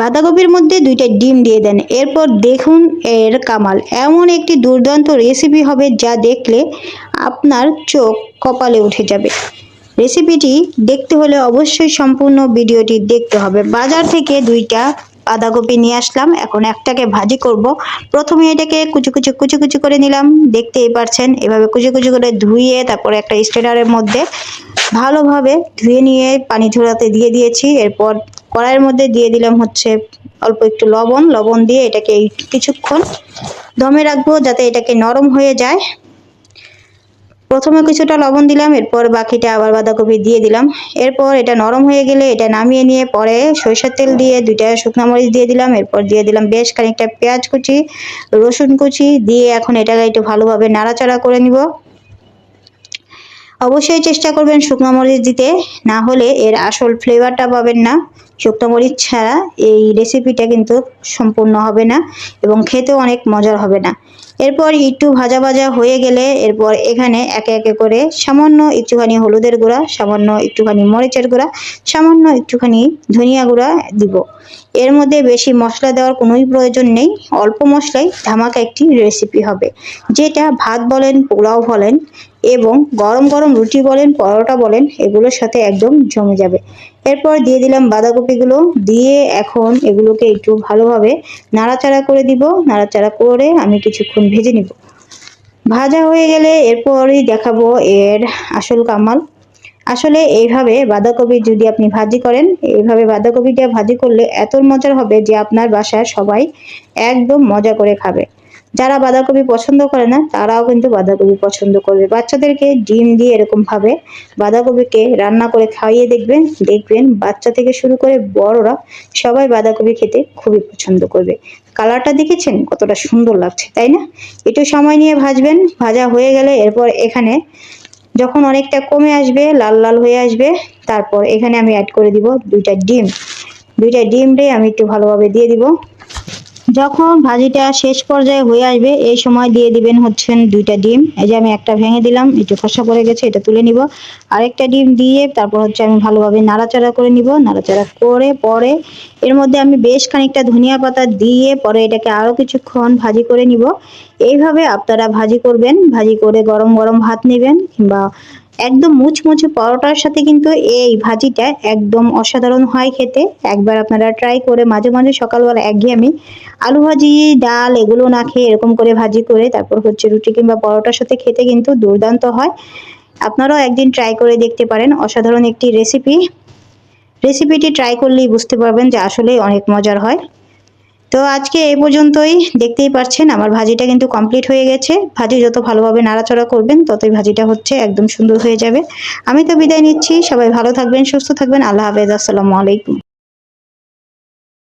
বাঁধাকপির মধ্যে দুইটা ডিম দিয়ে দেন। এরপর দেখুন এর কামাল। এমন একটি দুর্দান্ত রেসিপি হবে যা দেখলে আপনার চোখ কপালে উঠে যাবে। রেসিপিটি দেখতে হলে অবশ্যই সম্পূর্ণ ভিডিওটি দেখতে হবে। বাজার থেকে দুইটা বাঁধাকপি নিয়ে আসলাম। এখন একটাকে ভাজি করব। প্রথমে এটাকে কুচি কুচি কুচি কুচি করে নিলাম। দেখতেই পারছেন, এভাবে কুচি কুচি করে ধুয়ে তারপরে একটা স্ট্রেনারের মধ্যে ভালোভাবে ধুয়ে নিয়ে পানি ঝরাতে দিয়ে দিয়েছি। এরপর কড়াইয়ের মধ্যে দিয়ে দিলাম হচ্ছে অল্প একটু লবণ লবণ দিয়ে এটাকে কিছুক্ষণ দমে রাখব যাতে এটাকে নরম হয়ে যায়। প্রথমে কিছুটা লবণ দিলাম, এরপর বাকিটা আবার বাঁধাকপি দিয়ে দিলাম। এরপর এটা নরম হয়ে গেলে এটা নামিয়ে নিয়ে পরে সরিষার তেল দিয়ে দুইটা শুকনো মরিচ দিয়ে দিলাম, এরপর দিয়ে দিলাম বেশ খানিকটা পেঁয়াজ কুচি, রসুন কুচি, দিয়ে এখন এটাকে একটু ভালোভাবে নাড়াচাড়া করে নিব। অবশ্যই চেষ্টা করবেন শুকনো মরিচ দিতে। না হলে এর আসল ফ্লেভারটা পাবেন না। শুকনো মরিচ ছাড়া এই রেসিপিটা কিন্তু সম্পূর্ণ হবে না এবং খেতেও অনেক মজার হবে না। এরপর একটু ভাজা ভাজা হয়ে গেলে এরপর এখানে একে একে করে সামান্য একটুখানি হলুদের গুঁড়া, সামান্য একটুখানি মরিচের গুঁড়া, সামান্য একটুখানি ধনিয়া গুঁড়া দিব। এর মধ্যে বেশি মশলা দেওয়ার কোনোই প্রয়োজন নেই। অল্প মশলাই ধামাকা একটি রেসিপি হবে। যেটা ভাত বলেন, পোলাও বলেন এবং গরম গরম রুটি বলেন, পরোটা বলেন, এগুলোর সাথে একদম জমে যাবে। এরপর দিয়ে দিলাম বাঁধাকপিগুলো, দিয়ে এখন এগুলোকে একটু ভালোভাবে নাড়াচাড়া করে দিব। নাড়াচাড়া করে আমি কিছুক্ষণ ভেজে নিব। ভাজা হয়ে গেলে এরপরই দেখাবো এর আসল কামাল। আসলে এইভাবে বাঁধাকপি যদি আপনি ভাজি করেন, এইভাবে বাঁধাকপিটা ভাজি করলে এত মজার হবে যে আপনার বাসায় সবাই একদম মজা করে খাবে। যারা বাঁধাকপি পছন্দ করে না, তারাও কিন্তু বাঁধাকপি পছন্দ করবে। বাচ্চাদেরকে ডিম দিয়ে এরকমভাবে বাঁধাকপিকে রান্না করে খাইয়ে দেখবেন দেখবেন বাচ্চা থেকে শুরু করে বড়রা সবাই বাঁধাকপি খেতে খুবই পছন্দ করবে। কালারটা দেখেছেন? কতটা সুন্দর লাগছে, তাই না? একটু সময় নিয়ে ভাজবেন, ভাজা হয়ে গেলে এরপর এখানে যখন অনেকটা কমে আসবে, লাল লাল হয়ে আসবে, তারপর এখানে আমি অ্যাড করে দিব দুইটা ডিম। দুইটা ডিম রে আমি একটু ভালোভাবে দিয়ে দিব। যখন ভাজিটা শেষ পর্যায়ে হয়ে আসবে, এই সময় দিয়ে দিবেন হচ্ছেন দুইটা ডিম। এই যে আমি একটা ভেঙে দিলাম, একটু খসা পড়ে গেছে, এটা তুলে নিব। আরেকটা ডিম দিয়ে তারপর হচ্ছে আমি ভালোভাবে নাড়াচাড়া করে নিব। নাড়াচাড়া করে পরে এর মধ্যে আমি বেশ খানিকটা ধনিয়া পাতা দিয়ে পরে এটাকে আরও কিছুক্ষণ ভাজি করে নিব। এইভাবে আপনারা ভাজি করবেন, ভাজি করে গরম গরম ভাত নেবেন কিংবা একদম মুচমুচে পরোটার সাথে কিন্তু এই ভাজিটা একদম অসাধারণ হয় খেতে। একবার আপনারা ট্রাই করে মাঝে মাঝে সকালবেলা একঘেয়েমি আলু ভাজি, ডাল এগুলো না খেয়ে এরকম করে ভাজি করে তারপর হচ্ছে রুটি কিংবা পরোটার সাথে খেতে কিন্তু দুর্দান্ত হয়। আপনারাও একদিন ট্রাই করে দেখতে পারেন, অসাধারণ একটি রেসিপি রেসিপিটি ট্রাই করলেই বুঝতে পারবেন যে আসলে অনেক মজার হয়। তো আজকে এই পর্যন্তই। দেখতেই পারছেন, আমার ভাজিটা কিন্তু কমপ্লিট হয়ে গেছে। ভাজি যত ভালোভাবে নাড়াচড়া করবেন, ততই ভাজিটা হচ্ছে একদম সুন্দর হয়ে যাবে। আমি তো বিদায় নিচ্ছি, সবাই ভালো থাকবেন, সুস্থ থাকবেন। আল্লাহ হাফেজ, আসসালামু আলাইকুম।